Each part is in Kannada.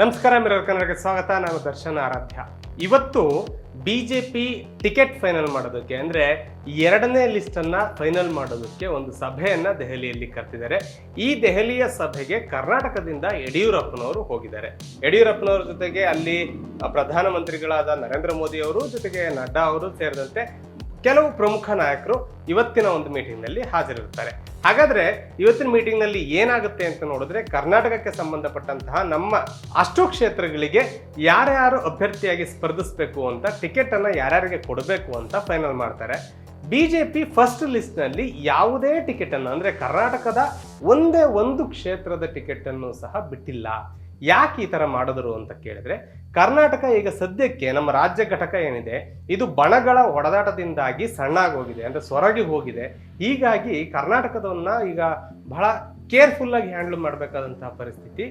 ನಮಸ್ಕಾರ ಮಿರರ್ ಕನ್ನಡಕ್ಕೆ ಸ್ವಾಗತ. ನಾನು ದರ್ಶನ್ ಆರಾಧ್ಯ. ಇವತ್ತು B J P ticket final ಮಾಡೋದಕ್ಕೆ, ಅಂದ್ರೆ ಎರಡನೇ ಲಿಸ್ಟ್ ಅನ್ನ ಫೈನಲ್ ಮಾಡೋದಕ್ಕೆ ಒಂದು ಸಭೆಯನ್ನು ದೆಹಲಿಯಲ್ಲಿ ಕರೆದಿದ್ದಾರೆ. ಈ ದೆಹಲಿಯ ಸಭೆಗೆ ಕರ್ನಾಟಕದಿಂದ ಯಡಿಯೂರಪ್ಪನವರು ಹೋಗಿದ್ದಾರೆ. ಯಡಿಯೂರಪ್ಪನವರ ಜೊತೆಗೆ ಅಲ್ಲಿ ಪ್ರಧಾನಮಂತ್ರಿಗಳಾದ ನರೇಂದ್ರ ಮೋದಿ ಅವರು, ಜೊತೆಗೆ ನಡ್ಡಾ ಅವರು ಸೇರಿದಂತೆ ಕೆಲವು ಪ್ರಮುಖ ನಾಯಕರು ಇವತ್ತಿನ ಒಂದು ಮೀಟಿಂಗ್ನಲ್ಲಿ ಹಾಜರಿರ್ತಾರೆ ಹಾಗಾದ್ರೆ ಇವತ್ತಿನ ಮೀಟಿಂಗ್ನಲ್ಲಿ ಏನಾಗುತ್ತೆ ಅಂತ ನೋಡಿದ್ರೆ ಕರ್ನಾಟಕಕ್ಕೆ ಸಂಬಂಧಪಟ್ಟಂತಹ ನಮ್ಮ ಅಷ್ಟು ಕ್ಷೇತ್ರಗಳಿಗೆ ಯಾರ್ಯಾರು ಅಭ್ಯರ್ಥಿಯಾಗಿ ಸ್ಪರ್ಧಿಸಬೇಕು ಅಂತ ಟಿಕೆಟ್ ಅನ್ನ ಯಾರ್ಯಾರಿಗೆ ಕೊಡಬೇಕು ಅಂತ ಫೈನಲ್ ಮಾಡ್ತಾರೆ. ಬಿಜೆಪಿ ಫಸ್ಟ್ ಲಿಸ್ಟ್ನಲ್ಲಿ ಯಾವುದೇ ಟಿಕೆಟ್ ಅನ್ನು, ಅಂದ್ರೆ ಕರ್ನಾಟಕದ ಒಂದೇ ಒಂದು ಕ್ಷೇತ್ರದ ಟಿಕೆಟ್ ಅನ್ನು ಸಹ ಬಿಟ್ಟಿಲ್ಲ. ಯಾಕೆ ಈ ತರ ಮಾಡಿದ್ರು ಅಂತ ಕೇಳಿದ್ರೆ, ಕರ್ನಾಟಕ ಈಗ ಸದ್ಯಕ್ಕೆ ನಮ್ಮ ರಾಜ್ಯ ಘಟಕ ಏನಿದೆ, ಇದು ಬಣಗಳ ಹೊಡೆದಾಟದಿಂದಾಗಿ ಸಣ್ಣಾಗೋಗಿದೆ, ಅಂದ್ರೆ ಸೊರಗಿ ಹೋಗಿದೆ. ಹೀಗಾಗಿ ಕರ್ನಾಟಕದವನ್ನ ಈಗ ಬಹಳ ಕೇರ್ಫುಲ್ ಆಗಿ ಹ್ಯಾಂಡಲ್ ಮಾಡಬೇಕಾದಂತಹ ಪರಿಸ್ಥಿತಿ ಬಿ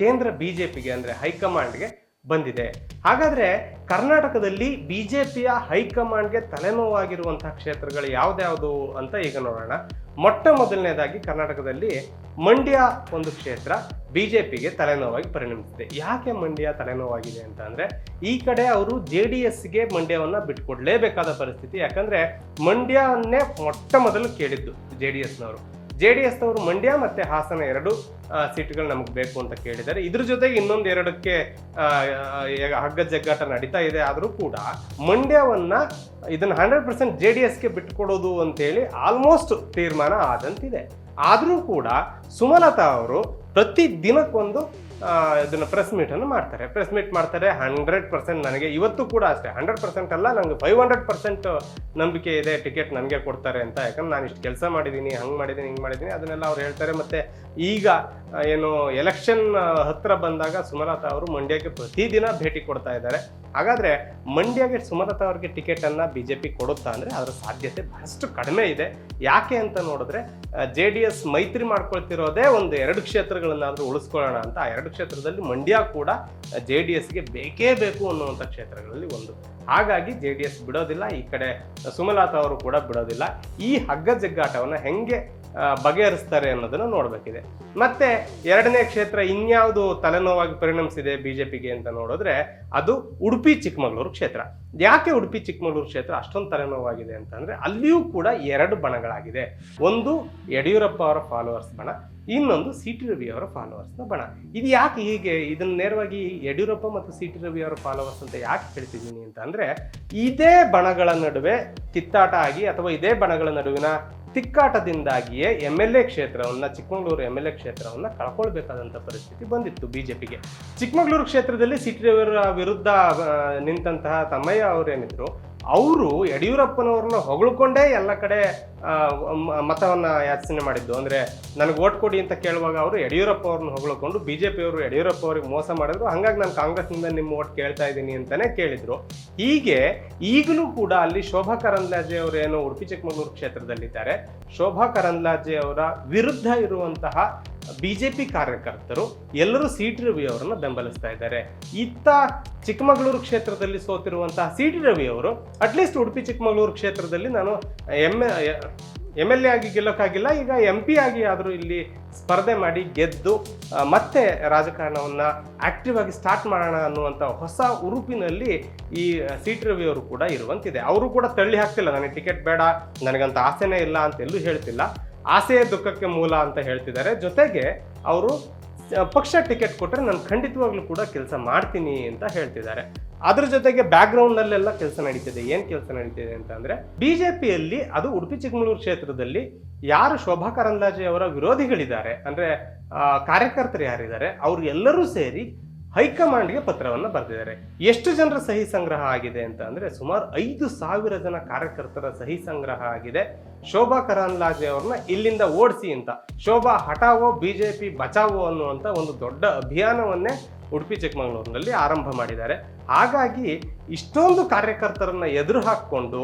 ಕೇಂದ್ರ ಬಿಜೆಪಿಗೆ ಅಂದ್ರೆ ಹೈಕಮಾಂಡ್ಗೆ ಬಂದಿದೆ. ಹಾಗಾದ್ರೆ ಕರ್ನಾಟಕದಲ್ಲಿ ಬಿಜೆಪಿಯ ಹೈಕಮಾಂಡ್ಗೆ ತಲೆನೋವಾಗಿರುವಂತಹ ಕ್ಷೇತ್ರಗಳು ಯಾವ್ದ್ಯಾವುದು ಅಂತ ಈಗ ನೋಡೋಣ. ಮೊಟ್ಟ ಮೊದಲನೇದಾಗಿ ಕರ್ನಾಟಕದಲ್ಲಿ ಮಂಡ್ಯ ಒಂದು ಕ್ಷೇತ್ರ ಬಿಜೆಪಿಗೆ ತಲೆನೋವಾಗಿ ಪರಿಣಮಿಸಿದೆ. ಯಾಕೆ ಮಂಡ್ಯ ತಲೆನೋವಾಗಿದೆ ಅಂತ ಅಂದರೆ ಈ ಕಡೆ ಅವರು ಜೆ ಡಿ ಎಸ್ಗೆ ಮಂಡ್ಯವನ್ನ ಬಿಟ್ಕೊಡ್ಲೇಬೇಕಾದ ಪರಿಸ್ಥಿತಿ. ಯಾಕಂದ್ರೆ ಮಂಡ್ಯವನ್ನೇ ಮೊಟ್ಟ ಮೊದಲು ಕೇಳಿದ್ದು ಜೆ ಡಿ ಎಸ್ನವರು. ಜೆ ಡಿ ಎಸ್ನವರು ಮಂಡ್ಯ ಮತ್ತೆ ಹಾಸನ ಎರಡು ಸೀಟುಗಳು ನಮಗೆ ಬೇಕು ಅಂತ ಕೇಳಿದ್ದಾರೆ. ಇದ್ರ ಜೊತೆಗೆ ಇನ್ನೊಂದು ಎರಡಕ್ಕೆ ಹಗ್ಗ ಜಗ್ಗಾಟ ನಡೀತಾ ಇದೆ ಆದರೂ ಕೂಡ ಮಂಡ್ಯವನ್ನ ಇದನ್ನ ಹಂಡ್ರೆಡ್ ಪರ್ಸೆಂಟ್ ಜೆ ಡಿ ಎಸ್ಗೆ ಬಿಟ್ಟುಕೊಡೋದು ಅಂತೇಳಿ ಆಲ್ಮೋಸ್ಟ್ ತೀರ್ಮಾನ ಆದಂತಿದೆ. ಆದರೂ ಕೂಡ ಸುಮಲತಾ ಅವರು ಪ್ರತಿ ದಿನಕ್ಕೊಂದು ಇದನ್ನ ಪ್ರೆಸ್ ಮೀಟ್ ಅನ್ನು ಮಾಡ್ತಾರೆ. ಪ್ರೆಸ್ ಮೀಟ್ ಮಾಡ್ತಾರೆ ಹಂಡ್ರೆಡ್ ಪರ್ಸೆಂಟ್ ನನಗೆ ಇವತ್ತು ಕೂಡ ಅಷ್ಟೇ. ಹಂಡ್ರೆಡ್ ಪರ್ಸೆಂಟ್ ಅಲ್ಲ ನನಗೆ ಫೈವ್ ಹಂಡ್ರೆಡ್ ಪರ್ಸೆಂಟ್ ನಂಬಿಕೆ ಇದೆ ಟಿಕೆಟ್ ನನಗೆ ಕೊಡ್ತಾರೆ ಅಂತ. ಯಾಕಂದ್ರೆ ನಾನು ಇಷ್ಟು ಕೆಲಸ ಮಾಡಿದ್ದೀನಿ ಹಂಗೆ ಮಾಡಿದ್ದೀನಿ ಹಿಂಗೆ ಮಾಡಿದ್ದೀನಿ ಅದನ್ನೆಲ್ಲ ಅವ್ರು ಹೇಳ್ತಾರೆ. ಮತ್ತು ಈಗ, ಏನು ಎಲೆಕ್ಷನ್ ಹತ್ತಿರ ಬಂದಾಗ ಸುಮಲತಾ ಅವರು ಮಂಡ್ಯಕ್ಕೆ ಪ್ರತಿದಿನ ಭೇಟಿ ಕೊಡ್ತಾ ಇದ್ದಾರೆ. ಹಾಗಾದ್ರೆ ಮಂಡ್ಯಗೆ ಸುಮಲತಾ ಅವರಿಗೆ ಬಿ ಜೆ ಪಿ ಕೊಡುತ್ತಾ ಅಂದರೆ ಅದರ ಸಾಧ್ಯತೆ ಬಹಳಷ್ಟು ಕಡಿಮೆ ಇದೆ. ಯಾಕೆ ಅಂತ ನೋಡಿದ್ರೆ ಜೆ ಡಿ ಎಸ್ ಮೈತ್ರಿ ಮಾಡ್ಕೊಳ್ತಿರೋದೇ ಒಂದು ಎರಡು ಕ್ಷೇತ್ರಗಳನ್ನಾದರೂ ಉಳಿಸ್ಕೊಳ್ಳೋಣ ಅಂತ. ಆ ಎರಡು ಕ್ಷೇತ್ರದಲ್ಲಿ ಮಂಡ್ಯ ಕೂಡ ಜೆ ಡಿ ಎಸ್ಗೆ ಬೇಕೇ ಬೇಕು ಅನ್ನುವಂಥ ಕ್ಷೇತ್ರಗಳಲ್ಲಿ ಒಂದು. ಹಾಗಾಗಿ ಜೆ ಡಿ ಎಸ್ ಬಿಡೋದಿಲ್ಲ, ಈ ಕಡೆ ಸುಮಲತಾ ಅವರು ಕೂಡ ಬಿಡೋದಿಲ್ಲ. ಈ ಹಗ್ಗ ಜಗ್ಗಾಟವನ್ನು ಹೆಂಗೆ ಬಗೆಹರಿಸ್ತಾರೆ ಅನ್ನೋದನ್ನು ನೋಡಬೇಕಿದೆ. ಮತ್ತೆ ಎರಡನೇ ಕ್ಷೇತ್ರ ಇನ್ಯಾವುದು ತಲೆನೋವಾಗಿ ಪರಿಣಮಿಸಿದೆ ಬಿಜೆಪಿಗೆ ಅಂತ ನೋಡಿದ್ರೆ ಅದು ಉಡುಪಿ ಚಿಕ್ಕಮಗಳೂರು ಕ್ಷೇತ್ರ. ಯಾಕೆ ಉಡುಪಿ ಚಿಕ್ಕಮಗಳೂರು ಕ್ಷೇತ್ರ ಅಷ್ಟೊಂದು ತಲೆನೋವಾಗಿದೆ ಅಂತಂದ್ರೆ ಅಲ್ಲಿಯೂ ಕೂಡ ಎರಡು ಬಣಗಳಾಗಿದೆ. ಒಂದು ಯಡಿಯೂರಪ್ಪ ಅವರ ಫಾಲೋವರ್ಸ್ ಬಣ ಇನ್ನೊಂದು ಸಿ ಟಿ ರವಿ ಅವರ ಫಾಲೋವರ್ಸ್ನ ಬಣ. ಇದು ಯಾಕೆ ಹೀಗೆ, ಇದನ್ನು ನೇರವಾಗಿ ಯಡಿಯೂರಪ್ಪ ಮತ್ತು ಸಿ ಟಿ ರವಿ ಅವರ ಫಾಲೋವರ್ಸ್ ಅಂತ ಯಾಕೆ ಹೇಳ್ತಿದ್ದೀನಿ ಅಂತ ಅಂದರೆ, ಇದೇ ಬಣಗಳ ನಡುವೆ ಕಿತ್ತಾಟ ಆಗಿ ಅಥವಾ ಇದೇ ಬಣಗಳ ನಡುವಿನ ತಿಕ್ಕಾಟದಿಂದಾಗಿಯೇ ಎಂ ಎಲ್ ಎ ಕ್ಷೇತ್ರವನ್ನು, ಚಿಕ್ಕಮಗಳೂರು ಎಂ ಎಲ್ ಎ ಕ್ಷೇತ್ರವನ್ನು ಕಳ್ಕೊಳ್ಬೇಕಾದಂಥ ಪರಿಸ್ಥಿತಿ ಬಂದಿತ್ತು ಬಿ ಜೆ ಪಿಗೆ ಚಿಕ್ಕಮಗಳೂರು ಕ್ಷೇತ್ರದಲ್ಲಿ ಸಿ ಟಿ ರವಿಯವರ ವಿರುದ್ಧ ನಿಂತಹ ತಮ್ಮಯ್ಯ ಅವರೇನಿದ್ರು ಅವರು ಯಡಿಯೂರಪ್ಪನವ್ರನ್ನ ಹೊಗಳ್ಕೊಂಡೇ ಎಲ್ಲ ಕಡೆ ಮತವನ್ನು ಯಾಚನೆ ಮಾಡಿದ್ದು. ಅಂದರೆ ನನಗೆ ಓಟ್ ಕೊಡಿ ಅಂತ ಕೇಳುವಾಗ ಅವರು ಯಡಿಯೂರಪ್ಪ ಅವ್ರನ್ನ ಹೊಗಳ್ಕೊಂಡು ಜೆ ಪಿಯವರು ಯಡಿಯೂರಪ್ಪ ಅವ್ರಿಗೆ ಮೋಸ ಮಾಡಿದ್ರು. ಹಂಗಾಗಿ ನಾನು ಕಾಂಗ್ರೆಸ್ನಿಂದ ನಿಮ್ಮ ಓಟ್ ಕೇಳ್ತಾ ಇದ್ದೀನಿ ಅಂತಲೇ ಕೇಳಿದರು. ಹೀಗೆ ಈಗಲೂ ಕೂಡ ಅಲ್ಲಿ ಶೋಭಾ ಕರಂದ್ಲಾಜೆ ಅವರೇನು ಉಡುಪಿ ಚಿಕ್ಕಮಗಳೂರು ಕ್ಷೇತ್ರದಲ್ಲಿದ್ದಾರೆ. ಶೋಭಾ ಕರಂದ್ಲಾಜೆ ಅವರ ವಿರುದ್ಧ ಇರುವಂತಹ ಬಿಜೆಪಿ ಕಾರ್ಯಕರ್ತರು ಎಲ್ಲರೂ ಸಿ ಟಿ ರವಿ ಅವರನ್ನು ಬೆಂಬಲಿಸ್ತಾ ಇದ್ದಾರೆ. ಇತ್ತ ಚಿಕ್ಕಮಗಳೂರು ಕ್ಷೇತ್ರದಲ್ಲಿ ಸೋತಿರುವಂತಹ ಸಿ ಟಿ ರವಿ ಅವರು ಅಟ್ಲೀಸ್ಟ್ ಉಡುಪಿ ಚಿಕ್ಕಮಗಳೂರು ಕ್ಷೇತ್ರದಲ್ಲಿ ನಾನು ಎಂ ಎಂ ಎಲ್ ಎ ಆಗಿ ಗೆಲ್ಲೋಕ್ಕಾಗಿಲ್ಲ ಈಗ ಎಂ ಪಿ ಆಗಿ ಆದರೂ ಇಲ್ಲಿ ಸ್ಪರ್ಧೆ ಮಾಡಿ ಗೆದ್ದು ಮತ್ತೆ ರಾಜಕಾರಣವನ್ನು ಆಕ್ಟಿವ್ ಆಗಿ ಸ್ಟಾರ್ಟ್ ಮಾಡೋಣ ಅನ್ನುವಂಥ ಹೊಸ ಉರುಪಿನಲ್ಲಿ ಈ ಸಿ ಟಿ ರವಿ ಅವರು ಕೂಡ ಇರುವಂತಿದೆ. ಅವರು ಕೂಡ ತಳ್ಳಿ ಹಾಕ್ತಿಲ್ಲ, ನನಗೆ ಟಿಕೆಟ್ ಬೇಡ, ನನಗಂತ ಆಸೆನೇ ಇಲ್ಲ ಅಂತ ಎಲ್ಲೂ ಹೇಳ್ತಿಲ್ಲ. ಆಸೆಯೇ ದುಃಖಕ್ಕೆ ಮೂಲ ಅಂತ ಹೇಳ್ತಿದ್ದಾರೆ. ಜೊತೆಗೆ ಅವರು ಪಕ್ಷ ಟಿಕೆಟ್ ಕೊಟ್ಟರೆ ನಾನು ಖಂಡಿತವಾಗ್ಲೂ ಕೂಡ ಕೆಲಸ ಮಾಡ್ತೀನಿ ಅಂತ ಹೇಳ್ತಿದ್ದಾರೆ. ಅದ್ರ ಜೊತೆಗೆ ಬ್ಯಾಕ್ಗ್ರೌಂಡ್ ನಲ್ಲೆಲ್ಲ ಕೆಲಸ ನಡೀತಿದೆ. ಏನು ಕೆಲಸ ನಡೀತಿದೆ ಅಂತ ಜೆ ಪಿಯಲ್ಲಿ ಅದು ಉಡುಪಿ ಚಿಕ್ಕಮಗಳೂರು ಕ್ಷೇತ್ರದಲ್ಲಿ ಯಾರು ಶೋಭಾ ಕರಂದ್ಲಾಜೆ ಅವರ ವಿರೋಧಿಗಳಿದ್ದಾರೆ, ಅಂದ್ರೆ ಕಾರ್ಯಕರ್ತರು ಯಾರಿದ್ದಾರೆ, ಅವ್ರು ಎಲ್ಲರೂ ಸೇರಿ ಹೈಕಮಾಂಡ್ಗೆ ಪತ್ರವನ್ನು ಬರೆದಿದ್ದಾರೆ. ಎಷ್ಟು ಜನರ ಸಹಿ ಸಂಗ್ರಹ ಆಗಿದೆ ಅಂತ ಅಂದ್ರೆ ಸುಮಾರು ಐದು ಸಾವಿರ ಜನ ಕಾರ್ಯಕರ್ತರ ಸಹಿ ಸಂಗ್ರಹ ಆಗಿದೆ. ಶೋಭಾ ಕರಂದ್ಲಾಜೆ ಅವ್ರನ್ನ ಇಲ್ಲಿಂದ ಓಡಿಸಿ ಅಂತ. ಶೋಭಾ ಹಟಾವೋ ಬಿಜೆಪಿ ಬಚಾವೋ ಅನ್ನುವಂಥ ಒಂದು ದೊಡ್ಡ ಅಭಿಯಾನವನ್ನೇ ಉಡುಪಿ ಚಿಕ್ಕಮಗಳೂರಿನಲ್ಲಿ ಆರಂಭ ಮಾಡಿದ್ದಾರೆ. ಹಾಗಾಗಿ ಇಷ್ಟೊಂದು ಕಾರ್ಯಕರ್ತರನ್ನ ಎದುರು ಹಾಕ್ಕೊಂಡು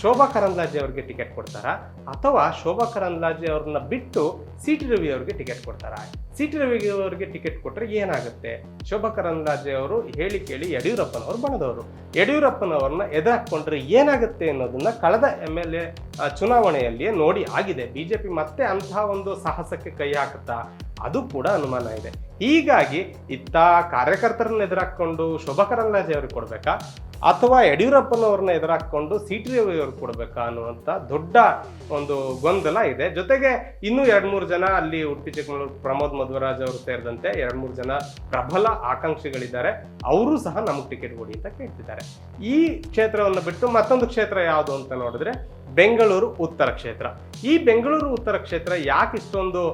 ಶೋಭಾ ಕರಂದ್ಲಾಜೆ ಅವ್ರಿಗೆ ಟಿಕೆಟ್ ಕೊಡ್ತಾರಾ? ಅಥವಾ ಶೋಭಾ ಕರಂದ್ಲಾಜೆ ಅವ್ರನ್ನ ಬಿಟ್ಟು ಸಿ ಟಿ ರವಿ ಅವ್ರಿಗೆ ಟಿಕೆಟ್ ಕೊಡ್ತಾರಾ? ಸಿ ರವಿಗೆ ಟಿಕೆಟ್ ಕೊಟ್ರೆ ಏನಾಗುತ್ತೆ? ಶೋಭಾ ಕರಂದ್ಲಾಜೆ ಅವರು ಹೇಳಿ ಕೇಳಿ ಯಡಿಯೂರಪ್ಪನವರು ಬಣದವರು ಯಡಿಯೂರಪ್ಪನವ್ರನ್ನ ಎದುರಾಕೊಂಡ್ರೆ ಏನಾಗುತ್ತೆ ಅನ್ನೋದನ್ನ ಕಳೆದ ಎಂ ಎಲ್ ಎ ಚುನಾವಣೆಯಲ್ಲಿಯೇ ನೋಡಿ ಆಗಿದೆ. ಬಿಜೆಪಿ ಮತ್ತೆ ಅಂತಹ ಒಂದು ಸಾಹಸಕ್ಕೆ ಕೈ ಹಾಕುತ್ತಾ? ಅದು ಕೂಡ ಅನುಮಾನ ಇದೆ. ಹೀಗಾಗಿ ಇತ್ತ ಕಾರ್ಯಕರ್ತರನ್ನ ಎದುರಾಕೊಂಡು ಶೋಭಾ ಕರಂದ್ಲಾಜೆ ಅವ್ರಿಗೆ ಕೊಡ್ಬೇಕಾ? ಅಥವಾ ಯಡಿಯೂರಪ್ಪನವ್ರನ್ನ ಎದುರಾಕೊಂಡು ಸಿ ಟಿ ರವಿ ಅವ್ರಿಗೆ ಕೊಡ್ಬೇಕಾ ಅನ್ನುವಂಥ ದೊಡ್ಡ ಒಂದು ಗೊಂದಲ ಇದೆ. ಜೊತೆಗೆ ಇನ್ನೂ ಎರಡು ಮೂರು ಜನ ಅಲ್ಲಿ ಉಡುಪಿ ಚಿಕ್ಕಮಗಳೂರು ಪ್ರಮೋದ್ ಮಧ್ವರಾಜ್ ಅವರು ಸೇರಿದಂತೆ ಎರಡ್ ಮೂರು ಜನ ಪ್ರಬಲ ಆಕಾಂಕ್ಷಿಗಳಿದ್ದಾರೆ. ಅವರು ಸಹ ನಮಗೆ ಟಿಕೆಟ್ ಕೊಡಿ ಅಂತ ಕೇಳ್ತಿದ್ದಾರೆ. ಈ ಕ್ಷೇತ್ರವನ್ನು ಬಿಟ್ಟು ಮತ್ತೊಂದು ಕ್ಷೇತ್ರ ಯಾವುದು ಅಂತ ನೋಡಿದ್ರೆ ಬೆಂಗಳೂರು ಉತ್ತರ ಕ್ಷೇತ್ರ. ಈ ಬೆಂಗಳೂರು ಉತ್ತರ ಕ್ಷೇತ್ರ ಯಾಕೆ ಇಷ್ಟೊಂದು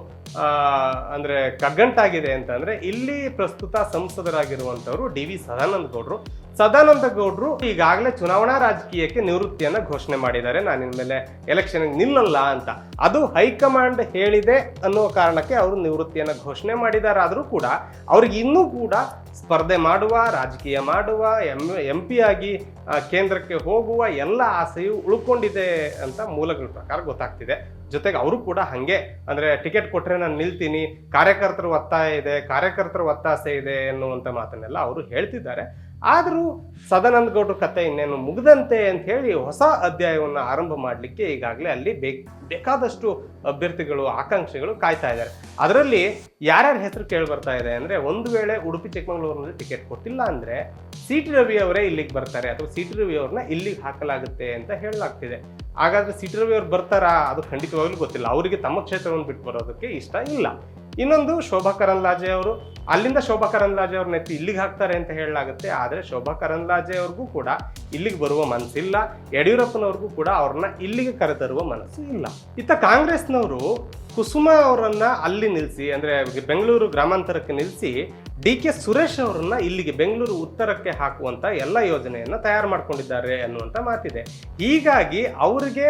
ಅಂದರೆ ಕಗ್ಗಂಟಾಗಿದೆ ಅಂತಂದರೆ ಇಲ್ಲಿ ಪ್ರಸ್ತುತ ಸಂಸದರಾಗಿರುವಂತವರು ಡಿ ವಿ ಸದಾನಂದ ಗೌಡ್ರು. ಸದಾನಂದ ಗೌಡ್ರು ಈಗಾಗಲೇ ಚುನಾವಣಾ ರಾಜಕೀಯಕ್ಕೆ ನಿವೃತ್ತಿಯನ್ನ ಘೋಷಣೆ ಮಾಡಿದ್ದಾರೆ. ನಾನು ಇನ್ಮೇಲೆ ಎಲೆಕ್ಷನ್ ನಿಲ್ಲಲ್ಲ ಅಂತ. ಅದು ಹೈಕಮಾಂಡ್ ಹೇಳಿದೆ ಅನ್ನೋ ಕಾರಣಕ್ಕೆ ಅವರು ನಿವೃತ್ತಿಯನ್ನ ಘೋಷಣೆ ಮಾಡಿದಾರಾದರೂ ಕೂಡ ಅವ್ರಿಗೆ ಇನ್ನೂ ಕೂಡ ಸ್ಪರ್ಧೆ ಮಾಡುವ, ರಾಜಕೀಯ ಮಾಡುವ, ಎಂ ಪಿ ಆಗಿ ಕೇಂದ್ರಕ್ಕೆ ಹೋಗುವ ಎಲ್ಲ ಆಸೆಯು ಉಳ್ಕೊಂಡಿದೆ ಅಂತ ಮೂಲಗಳ ಪ್ರಕಾರ ಗೊತ್ತಾಗ್ತಿದೆ. ಜೊತೆಗೆ ಅವರು ಕೂಡ ಹಾಗೆ, ಅಂದ್ರೆ ಟಿಕೆಟ್ ಕೊಟ್ರೆ ನಾನು ನಿಲ್ತೀನಿ, ಕಾರ್ಯಕರ್ತರ ಒತ್ತಾಯ ಇದೆ, ಕಾರ್ಯಕರ್ತರ ಒತ್ತಾಸೆ ಇದೆ ಎನ್ನುವಂತ ಮಾತನ್ನೆಲ್ಲ ಅವರು ಹೇಳ್ತಿದ್ದಾರೆ. ಆದರೂ ಸದಾನಂದ ಗೌಡ್ರ ಕತೆ ಇನ್ನೇನು ಮುಗಿದಂತೆ ಅಂತ ಹೇಳಿ ಹೊಸ ಅಧ್ಯಾಯವನ್ನು ಆರಂಭ ಮಾಡಲಿಕ್ಕೆ ಈಗಾಗಲೇ ಅಲ್ಲಿ ಬೇಕ್, ಬೇಕಾದಷ್ಟು ಅಭ್ಯರ್ಥಿಗಳು, ಆಕಾಂಕ್ಷೆಗಳು ಕಾಯ್ತಾ ಇದ್ದಾರೆ. ಅದರಲ್ಲಿ ಯಾರ್ಯಾರ ಹೆಸರು ಕೇಳಿ ಬರ್ತಾ ಇದೆ ಅಂದರೆ ಒಂದು ವೇಳೆ ಉಡುಪಿ, ಚಿಕ್ಕಮಗಳೂರಿನಲ್ಲಿ ಟಿಕೆಟ್ ಕೊಟ್ಟಿಲ್ಲ ಅಂದರೆ ಸಿ ಟಿ ರವಿ ಅವರೇ ಇಲ್ಲಿಗೆ ಬರ್ತಾರೆ ಅಥವಾ ಸಿ ಟಿ ರವಿ ಅವ್ರನ್ನ ಇಲ್ಲಿಗೆ ಹಾಕಲಾಗುತ್ತೆ ಅಂತ ಹೇಳಲಾಗ್ತಿದೆ. ಹಾಗಾದರೆ ಸಿ ಟಿ ರವಿ ಅವ್ರು ಬರ್ತಾರಾ? ಅದು ಖಂಡಿತವಾಗ್ಲೂ ಗೊತ್ತಿಲ್ಲ. ಅವರಿಗೆ ತಮ್ಮ ಕ್ಷೇತ್ರವನ್ನು ಬಿಟ್ಟು ಬರೋದಕ್ಕೆ ಇಷ್ಟ ಇಲ್ಲ. ಇನ್ನೊಂದು ಶೋಭಾ ಕರಂದ್ಲಾಜೆ ಅವರು. ಅಲ್ಲಿಂದ ಶೋಭಾ ಕರಂದ್ಲಾಜೆ ಅವ್ರನ್ನ ಎತ್ತಿ ಇಲ್ಲಿಗೆ ಹಾಕ್ತಾರೆ ಅಂತ ಹೇಳಲಾಗುತ್ತೆ. ಆದರೆ ಶೋಭಾ ಕರಂದ್ಲಾಜೆ ಅವ್ರಿಗೂ ಕೂಡ ಇಲ್ಲಿಗೆ ಬರುವ ಮನಸ್ಸಿಲ್ಲ ಯಡಿಯೂರಪ್ಪನವ್ರಿಗೂ ಕೂಡ ಅವ್ರನ್ನ ಇಲ್ಲಿಗೆ ಕರೆತರುವ ಮನಸ್ಸು ಇಲ್ಲ. ಇತ್ತ ಕಾಂಗ್ರೆಸ್ನವರು ಕುಸುಮ ಅವರನ್ನ ಅಲ್ಲಿ ನಿಲ್ಲಿಸಿ ಅಂದ್ರೆ ಬೆಂಗಳೂರು ಗ್ರಾಮಾಂತರಕ್ಕೆ ನಿಲ್ಲಿಸಿ ಡಿ ಕೆ ಸುರೇಶ್ ಅವರನ್ನ ಇಲ್ಲಿಗೆ ಬೆಂಗಳೂರು ಉತ್ತರಕ್ಕೆ ಹಾಕುವಂತ ಎಲ್ಲ ಯೋಜನೆಯನ್ನ ತಯಾರು ಮಾಡ್ಕೊಂಡಿದ್ದಾರೆ ಅನ್ನುವಂತ ಮಾತಿದೆ. ಹೀಗಾಗಿ ಅವರಿಗೆ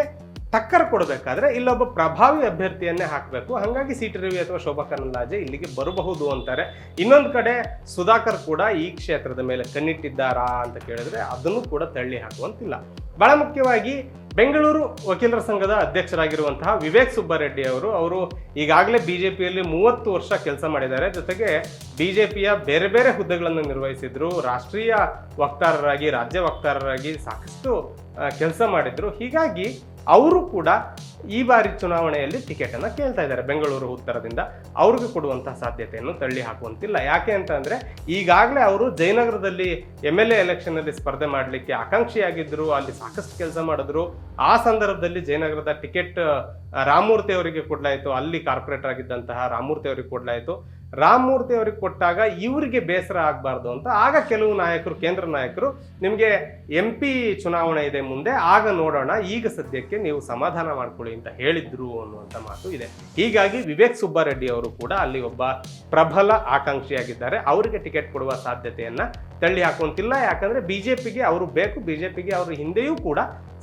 ಟಕ್ಕರ್ ಕೊಡಬೇಕಾದ್ರೆ ಇಲ್ಲೊಬ್ಬ ಪ್ರಭಾವಿ ಅಭ್ಯರ್ಥಿಯನ್ನೇ ಹಾಕಬೇಕು. ಹಾಗಾಗಿ ಸೀಟ್ ರವಿ ಅಥವಾ ಶೋಭಾ ಕರಂದ್ಲಾಜೆ ಇಲ್ಲಿಗೆ ಬರಬಹುದು ಅಂತಾರೆ. ಇನ್ನೊಂದು ಕಡೆ ಸುಧಾಕರ್ ಕೂಡ ಈ ಕ್ಷೇತ್ರದ ಮೇಲೆ ಕಣ್ಣಿಟ್ಟಿದ್ದಾರಾ ಅಂತ ಕೇಳಿದ್ರೆ ಅದನ್ನು ಕೂಡ ತಳ್ಳಿ ಹಾಕುವಂತಿಲ್ಲ. ಬಹಳ ಮುಖ್ಯವಾಗಿ ಬೆಂಗಳೂರು ವಕೀಲರ ಸಂಘದ ಅಧ್ಯಕ್ಷರಾಗಿರುವಂತಹ ವಿವೇಕ್ ಸುಬ್ಬಾರೆಡ್ಡಿ ಅವರು ಅವರು ಈಗಾಗಲೇ ಬಿಜೆಪಿಯಲ್ಲಿ ಮೂವತ್ತು ವರ್ಷ ಕೆಲಸ ಮಾಡಿದ್ದಾರೆ. ಜೊತೆಗೆ ಬಿಜೆಪಿಯ ಬೇರೆ ಬೇರೆ ಹುದ್ದೆಗಳನ್ನು ನಿರ್ವಹಿಸಿದ್ರು. ರಾಷ್ಟ್ರೀಯ ವಕ್ತಾರರಾಗಿ, ರಾಜ್ಯ ವಕ್ತಾರರಾಗಿ ಸಾಕಷ್ಟು ಕೆಲಸ ಮಾಡಿದ್ರು. ಹೀಗಾಗಿ ಅವರು ಕೂಡ ಈ ಬಾರಿ ಚುನಾವಣೆಯಲ್ಲಿ ಟಿಕೆಟ್ ಅನ್ನ ಕೇಳ್ತಾ ಇದ್ದಾರೆ ಬೆಂಗಳೂರು ಉತ್ತರದಿಂದ. ಅವ್ರಿಗೆ ಕೊಡುವಂತಹ ಸಾಧ್ಯತೆಯನ್ನು ತಳ್ಳಿ ಹಾಕುವಂತಿಲ್ಲ. ಯಾಕೆ ಅಂತ ಅಂದ್ರೆ, ಈಗಾಗಲೇ ಅವರು ಜಯನಗರದಲ್ಲಿ ಎಂ ಎಲ್ ಎ ಎಲೆಕ್ಷನ್ ಅಲ್ಲಿ ಸ್ಪರ್ಧೆ ಮಾಡಲಿಕ್ಕೆ ಆಕಾಂಕ್ಷಿಯಾಗಿದ್ದರು ಅಲ್ಲಿ ಸಾಕಷ್ಟು ಕೆಲಸ ಮಾಡಿದ್ರು. ಆ ಸಂದರ್ಭದಲ್ಲಿ ಜಯನಗರದ ಟಿಕೆಟ್ ರಾಮಮೂರ್ತಿ ಅವರಿಗೆ ಕೊಡ್ಲಾಯ್ತು. ಅಲ್ಲಿ ಕಾರ್ಪೊರೇಟರ್ ಆಗಿದ್ದಂತಹ ರಾಮಮೂರ್ತಿ ಅವರಿಗೆ ಕೊಡ್ಲಾಯ್ತು. ರಾಮಮೂರ್ತಿ ಅವ್ರಿಗೆ ಕೊಟ್ಟಾಗ ಇವರಿಗೆ ಬೇಸರ ಆಗಬಾರ್ದು ಅಂತ ಆಗ ಕೆಲವು ನಾಯಕರು, ಕೇಂದ್ರ ನಾಯಕರು ನಿಮಗೆ ಎಂ ಪಿ ಚುನಾವಣೆ ಇದೆ ಮುಂದೆ, ಆಗ ನೋಡೋಣ, ಈಗ ಸದ್ಯಕ್ಕೆ ನೀವು ಸಮಾಧಾನ ಮಾಡ್ಕೊಳ್ಳಿ ಅಂತ ಹೇಳಿದ್ರು ಅನ್ನುವಂಥ ಮಾತು ಇದೆ. ಹೀಗಾಗಿ ವಿವೇಕ್ ಸುಬ್ಬಾರೆಡ್ಡಿ ಅವರು ಕೂಡ ಅಲ್ಲಿ ಒಬ್ಬ ಪ್ರಬಲ ಆಕಾಂಕ್ಷಿಯಾಗಿದ್ದಾರೆ. ಅವರಿಗೆ ಟಿಕೆಟ್ ಕೊಡುವ ಸಾಧ್ಯತೆಯನ್ನು ತಳ್ಳಿ ಹಾಕುವಂತಿಲ್ಲ ಜೆ ಪಿಗೆ ಅವರು ಬೇಕು. ಬಿಜೆಪಿಗೆ ಅವ್ರ ಹಿಂದೆಯೂ ಕೂಡ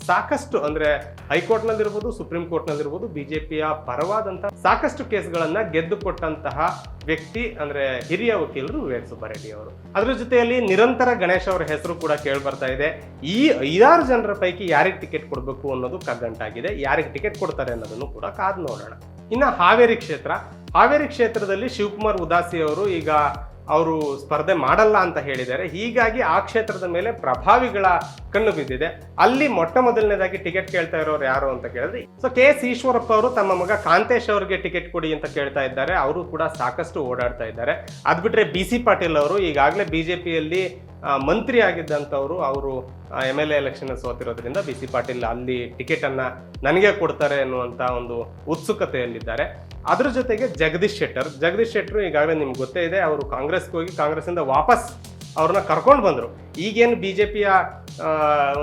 ಸಾಕಷ್ಟು ಅಂದ್ರೆ ಹೈಕೋರ್ಟ್ನಲ್ಲಿರ್ಬೋದು, ಸುಪ್ರೀಂ ಕೋರ್ಟ್ನಲ್ಲಿರ್ಬೋದು, ಬಿಜೆಪಿಯ ಪರವಾದಂತಹ ಸಾಕಷ್ಟು ಕೇಸ್ಗಳನ್ನ ಗೆದ್ದು ಕೊಟ್ಟಂತಹ ವ್ಯಕ್ತಿ ಅಂದ್ರೆ ಹಿರಿಯ ವಕೀಲರು ವಿವೇಕ್ ಸುಬ್ಬಾರೆಡ್ಡಿ ಅವರು. ಅದ್ರ ಜೊತೆಯಲ್ಲಿ ನಿರಂತರ ಗಣೇಶ್ ಅವರ ಹೆಸರು ಕೂಡ ಕೇಳಿ ಬರ್ತಾ ಇದೆ. ಈ ಐದಾರು ಜನರ ಪೈಕಿ ಯಾರಿಗೆ ಟಿಕೆಟ್ ಕೊಡಬೇಕು ಅನ್ನೋದು ಕಗ್ಗಂಟಾಗಿದೆ. ಯಾರಿಗೆ ಟಿಕೆಟ್ ಕೊಡ್ತಾರೆ ಅನ್ನೋದನ್ನು ಕೂಡ ಕಾದು ನೋಡೋಣ. ಇನ್ನು ಹಾವೇರಿ ಕ್ಷೇತ್ರ. ಹಾವೇರಿ ಕ್ಷೇತ್ರದಲ್ಲಿ ಶಿವಕುಮಾರ್ ಉದಾಸಿ ಅವರು ಈಗ ಅವರು ಸ್ಪರ್ಧೆ ಮಾಡಲ್ಲ ಅಂತ ಹೇಳಿದ್ದಾರೆ. ಹೀಗಾಗಿ ಆ ಕ್ಷೇತ್ರದ ಮೇಲೆ ಪ್ರಭಾವಿಗಳ ಕಣ್ಣು ಬಿದ್ದಿದೆ. ಅಲ್ಲಿ ಮೊಟ್ಟ ಮೊದಲನೇದಾಗಿ ಟಿಕೆಟ್ ಕೇಳ್ತಾ ಇರೋರು ಯಾರು ಅಂತ ಕೇಳಿದ್ರೆ, ಸೊ ಕೆ ಎಸ್ ಈಶ್ವರಪ್ಪ ಅವರು ತಮ್ಮ ಮಗ ಕಾಂತೇಶ್ ಅವರಿಗೆ ಟಿಕೆಟ್ ಕೊಡಿ ಅಂತ ಕೇಳ್ತಾ ಇದ್ದಾರೆ. ಅವರು ಕೂಡ ಸಾಕಷ್ಟು ಓಡಾಡ್ತಾ ಇದ್ದಾರೆ. ಅದ್ ಬಿಟ್ರೆ ಬಿ ಸಿ ಪಾಟೀಲ್ ಅವರು ಈಗಾಗಲೇ ಬಿಜೆಪಿಯಲ್ಲಿ ಮಂತ್ರಿ ಆಗಿದ್ದಂಥವರು ಅವರು ಎಂ ಎಲ್ ಎ ಎಲೆಕ್ಷನ್ ಸೋತಿರೋದ್ರಿಂದ ಬಿ ಸಿ ಪಾಟೀಲ್ ಅಲ್ಲಿ ಟಿಕೆಟ್ ಅನ್ನ ನನಗೆ ಕೊಡ್ತಾರೆ ಅನ್ನುವಂತ ಒಂದು ಉತ್ಸುಕತೆಯಲ್ಲಿದ್ದಾರೆ. ಅದ್ರ ಜೊತೆಗೆ ಜಗದೀಶ್ ಶೆಟ್ಟರ್ ಜಗದೀಶ್ ಶೆಟ್ಟರ್ ಈಗಾಗಲೇ ನಿಮ್ಗೆ ಗೊತ್ತೇ ಇದೆ, ಅವರು ಕಾಂಗ್ರೆಸ್ಗೆ ಹೋಗಿ ಕಾಂಗ್ರೆಸ್ಸಿಂದ ವಾಪಸ್ ಅವ್ರನ್ನ ಕರ್ಕೊಂಡು ಬಂದರು. ಈಗೇನು ಬಿ ಜೆ ಪಿಯ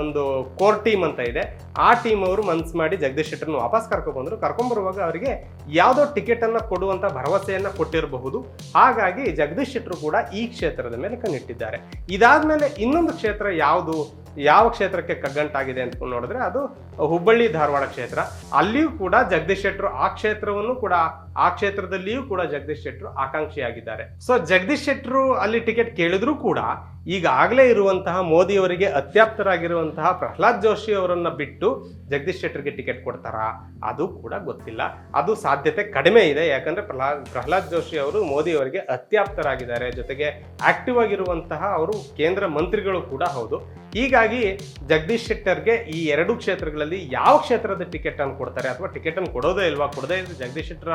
ಒಂದು ಕೋರ್ ಟೀಮ್ ಅಂತ ಇದೆ. ಆ ಟೀಮ್ ಅವರು ಮನ್ಸು ಮಾಡಿ ಜಗದೀಶ್ ಶೆಟ್ಟರ್ನ ವಾಪಸ್ ಕರ್ಕೊಂಡ್ಬಂದ್ರು ಕರ್ಕೊಂಬರುವಾಗ ಅವರಿಗೆ ಯಾವುದೋ ಟಿಕೆಟ್ ಕೊಡುವಂಥ ಭರವಸೆಯನ್ನು ಕೊಟ್ಟಿರಬಹುದು. ಹಾಗಾಗಿ ಜಗದೀಶ್ ಶೆಟ್ಟರು ಕೂಡ ಈ ಕ್ಷೇತ್ರದ ಮೇಲೆ ಕಣ್ಣಿಟ್ಟಿದ್ದಾರೆ. ಇದಾದ್ಮೇಲೆ ಇನ್ನೊಂದು ಕ್ಷೇತ್ರ ಯಾವುದು? ಯಾವ ಕ್ಷೇತ್ರಕ್ಕೆ ಕಗ್ಗಂಟಾಗಿದೆ ಅಂತ ನೋಡಿದ್ರೆ ಅದು ಹುಬ್ಬಳ್ಳಿ ಧಾರವಾಡ ಕ್ಷೇತ್ರ. ಅಲ್ಲಿಯೂ ಕೂಡ ಜಗದೀಶ್ ಶೆಟ್ಟರು ಆ ಕ್ಷೇತ್ರವನ್ನು ಕೂಡ, ಆ ಕ್ಷೇತ್ರದಲ್ಲಿಯೂ ಕೂಡ ಜಗದೀಶ್ ಶೆಟ್ಟರು ಆಕಾಂಕ್ಷಿಯಾಗಿದ್ದಾರೆ. ಸೊ ಜಗದೀಶ್ ಶೆಟ್ಟರು ಅಲ್ಲಿ ಟಿಕೆಟ್ ಕೇಳಿದ್ರು ಕೂಡ ಈಗಾಗಲೇ ಇರುವಂತಹ ಮೋದಿಯವರಿಗೆ ಅತ್ಯಾಪ್ತರಾಗಿರುವಂತಹ ಪ್ರಹ್ಲಾದ್ ಜೋಶಿ ಅವರನ್ನ ಬಿಟ್ಟು ಜಗದೀಶ್ ಶೆಟ್ಟರ್ಗೆ ಟಿಕೆಟ್ ಕೊಡ್ತಾರಾ? ಅದು ಕೂಡ ಗೊತ್ತಿಲ್ಲ. ಅದು ಸಾಧ್ಯತೆ ಕಡಿಮೆ ಇದೆ. ಯಾಕಂದ್ರೆ ಪ್ರಹ್ಲಾದ್ ಪ್ರಹ್ಲಾದ್ ಜೋಶಿ ಅವರು ಮೋದಿಯವರಿಗೆ ಅತ್ಯಾಪ್ತರಾಗಿದ್ದಾರೆ. ಜೊತೆಗೆ ಆಕ್ಟಿವ್ ಆಗಿರುವಂತಹ ಅವರು ಕೇಂದ್ರ ಮಂತ್ರಿಗಳು ಕೂಡ ಹೌದು. ಹೀಗಾಗಿ ಜಗದೀಶ್ ಶೆಟ್ಟರ್ಗೆ ಈ ಎರಡು ಕ್ಷೇತ್ರಗಳಲ್ಲಿ ಯಾವ ಕ್ಷೇತ್ರದ ಟಿಕೆಟ್ ಅನ್ನು ಕೊಡ್ತಾರೆ ಅಥವಾ ಟಿಕೆಟ್ ಅನ್ನು ಕೊಡೋದೇ ಇಲ್ವಾ? ಕೊಡದೇ ಇದ್ರೆ ಜಗದೀಶ್ ಶೆಟ್ಟರ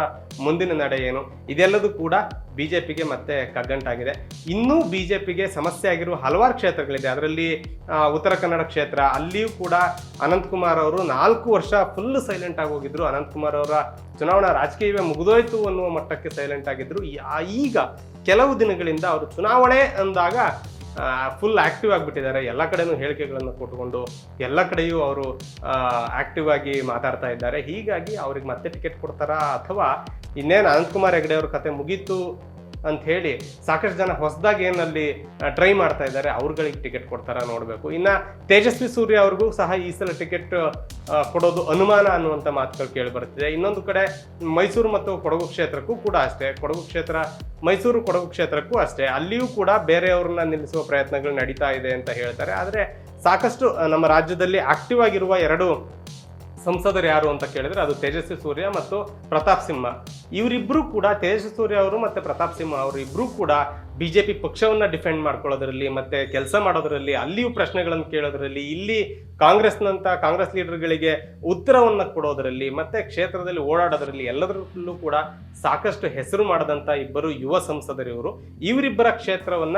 ಮುಂದಿನ ನಡೆ ಏನು? ಇದೆಲ್ಲದೂ ಕೂಡ ಬಿಜೆಪಿಗೆ ಮತ್ತೆ ಕಗ್ಗಂಟಾಗಿದೆ. ಇನ್ನೂ ಬಿಜೆಪಿಗೆ ಸಮಸ್ಯೆ ಆಗಿರುವ ಹಲವಾರು ಕ್ಷೇತ್ರಗಳಿದೆ. ಅದರಲ್ಲಿ ಉತ್ತರ ಕನ್ನಡ ಕ್ಷೇತ್ರ, ಅಲ್ಲಿಯೂ ಕೂಡ ಅನಂತಕುಮಾರ್ ಅವರು ನಾಲ್ಕು ವರ್ಷ ಫುಲ್ ಸೈಲೆಂಟ್ ಆಗಿ ಹೋಗಿದ್ರು. ಅನಂತಕುಮಾರ್ ಅವರ ಚುನಾವಣಾ ರಾಜಕೀಯವೇ ಮುಗಿದೋಯ್ತು ಅನ್ನುವ ಮಟ್ಟಕ್ಕೆ ಸೈಲೆಂಟ್ ಆಗಿದ್ರು. ಈಗ ಕೆಲವು ದಿನಗಳಿಂದ ಅವರು ಚುನಾವಣೆ ಅಂದಾಗ ಫುಲ್ ಆಕ್ಟಿವ್ ಆಗಿಬಿಟ್ಟಿದ್ದಾರೆ. ಎಲ್ಲ ಕಡೆನೂ ಹೇಳಿಕೆಗಳನ್ನು ಕೊಟ್ಕೊಂಡು ಎಲ್ಲ ಕಡೆಯೂ ಅವರು ಆಕ್ಟಿವ್ ಆಗಿ ಮಾತಾಡ್ತಾ ಇದ್ದಾರೆ. ಹೀಗಾಗಿ ಅವ್ರಿಗೆ ಮತ್ತೆ ಟಿಕೆಟ್ ಕೊಡ್ತಾರಾ ಅಥವಾ ಇನ್ನೇನು ಅನಂತಕುಮಾರ್ ಹೆಗಡೆ ಅವ್ರ ಕತೆ ಮುಗೀತು ಅಂತ ಹೇಳಿ ಸಾಕಷ್ಟು ಜನ ಹೊಸದಾಗಿ ಏನಲ್ಲಿ ಟ್ರೈ ಮಾಡ್ತಾ ಇದ್ದಾರೆ. ಅವ್ರುಗಳಿಗೆ ಟಿಕೆಟ್ ಕೊಡ್ತಾರ ನೋಡಬೇಕು. ಇನ್ನ ತೇಜಸ್ವಿ ಸೂರ್ಯ ಅವ್ರಿಗೂ ಸಹ ಈ ಸಲ ಟಿಕೆಟ್ ಕೊಡೋದು ಅನುಮಾನ ಅನ್ನುವಂಥ ಮಾತುಗಳು ಕೇಳಿ ಬರ್ತಿದೆ ಇನ್ನೊಂದು ಕಡೆ ಮೈಸೂರು ಮತ್ತು ಕೊಡಗು ಕ್ಷೇತ್ರಕ್ಕೂ ಕೂಡ ಅಷ್ಟೇ. ಕೊಡಗು ಕ್ಷೇತ್ರ, ಮೈಸೂರು ಕೊಡಗು ಕ್ಷೇತ್ರಕ್ಕೂ ಅಷ್ಟೇ. ಅಲ್ಲಿಯೂ ಕೂಡ ಬೇರೆಯವ್ರನ್ನ ನಿಲ್ಲಿಸುವ ಪ್ರಯತ್ನಗಳು ನಡೀತಾ ಇದೆ ಅಂತ ಹೇಳ್ತಾರೆ. ಆದರೆ ಸಾಕಷ್ಟು ನಮ್ಮ ರಾಜ್ಯದಲ್ಲಿ ಆಕ್ಟಿವ್ ಆಗಿರುವ ಎರಡು ಸಂಸದರು ಯಾರು ಅಂತ ಕೇಳಿದ್ರೆ ಅದು ತೇಜಸ್ವಿ ಸೂರ್ಯ ಮತ್ತು ಪ್ರತಾಪ್ ಸಿಂಹ. ಇವರಿಬ್ಬರು ಕೂಡ, ತೇಜಸ್ವಿ ಸೂರ್ಯ ಅವರು ಮತ್ತೆ ಪ್ರತಾಪ್ ಸಿಂಹ ಅವರು ಕೂಡ ಬಿಜೆಪಿ ಪಕ್ಷವನ್ನ ಡಿಫೆಂಡ್ ಮಾಡ್ಕೊಳ್ಳೋದ್ರಲ್ಲಿ ಮತ್ತೆ ಕೆಲಸ ಮಾಡೋದ್ರಲ್ಲಿ, ಅಲ್ಲಿಯೂ ಪ್ರಶ್ನೆಗಳನ್ನು ಕೇಳೋದ್ರಲ್ಲಿ, ಇಲ್ಲಿ ಕಾಂಗ್ರೆಸ್ನಂತ ಕಾಂಗ್ರೆಸ್ ಲೀಡರ್ಗಳಿಗೆ ಉತ್ತರವನ್ನು ಕೊಡೋದರಲ್ಲಿ ಮತ್ತೆ ಕ್ಷೇತ್ರದಲ್ಲಿ ಓಡಾಡೋದ್ರಲ್ಲಿ ಎಲ್ಲದರಲ್ಲೂ ಕೂಡ ಸಾಕಷ್ಟು ಹೆಸರು ಮಾಡದಂತ ಇಬ್ಬರು ಯುವ ಸಂಸದರು ಇವರು. ಇವರಿಬ್ಬರ ಕ್ಷೇತ್ರವನ್ನ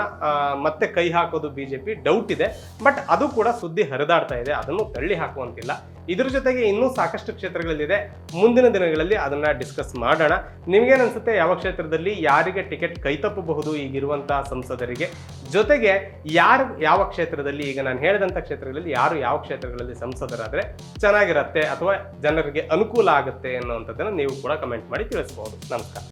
ಮತ್ತೆ ಕೈ ಹಾಕೋದು ಬಿಜೆಪಿ. ಡೌಟ್ ಇದೆ. ಬಟ್ ಅದು ಕೂಡ ಸುದ್ದಿ ಹರಿದಾಡ್ತಾ ಇದೆ. ಅದನ್ನು ತಳ್ಳಿ ಹಾಕುವಂತಿಲ್ಲ. ಇದ್ರ ಜೊತೆಗೆ ಇನ್ನೂ ಸಾಕಷ್ಟು ಕ್ಷೇತ್ರಗಳಲ್ಲಿದೆ ಮುಂದಿನ ದಿನಗಳಲ್ಲಿ ಅದನ್ನ ಡಿಸ್ಕಸ್ ಮಾಡೋಣ. ನಿಮ್ಗೇನ್ ಅನ್ಸುತ್ತೆ ಯಾವ ಕ್ಷೇತ್ರದಲ್ಲಿ ಯಾರಿಗೆ ಟಿಕೆಟ್ ಕೈತಪ್ಪಬಹುದು ಈಗಿರುವಂತಹ ಸಂಸದರಿಗೆ? ಜೊತೆಗೆ ಯಾರು ಯಾವ ಕ್ಷೇತ್ರದಲ್ಲಿ? ಈಗ ನಾನು ಹೇಳಿದಂಥ ಕ್ಷೇತ್ರಗಳಲ್ಲಿ ಯಾರು ಯಾವ ಕ್ಷೇತ್ರಗಳಲ್ಲಿ ಸಂಸದರಾದರೆ ಚೆನ್ನಾಗಿರತ್ತೆ ಅಥವಾ ಜನರಿಗೆ ಅನುಕೂಲ ಆಗುತ್ತೆ ಅನ್ನುವಂಥದ್ದನ್ನು ನೀವು ಕೂಡ ಕಮೆಂಟ್ ಮಾಡಿ ತಿಳಿಸ್ಬೋದು. ನಮಸ್ಕಾರ.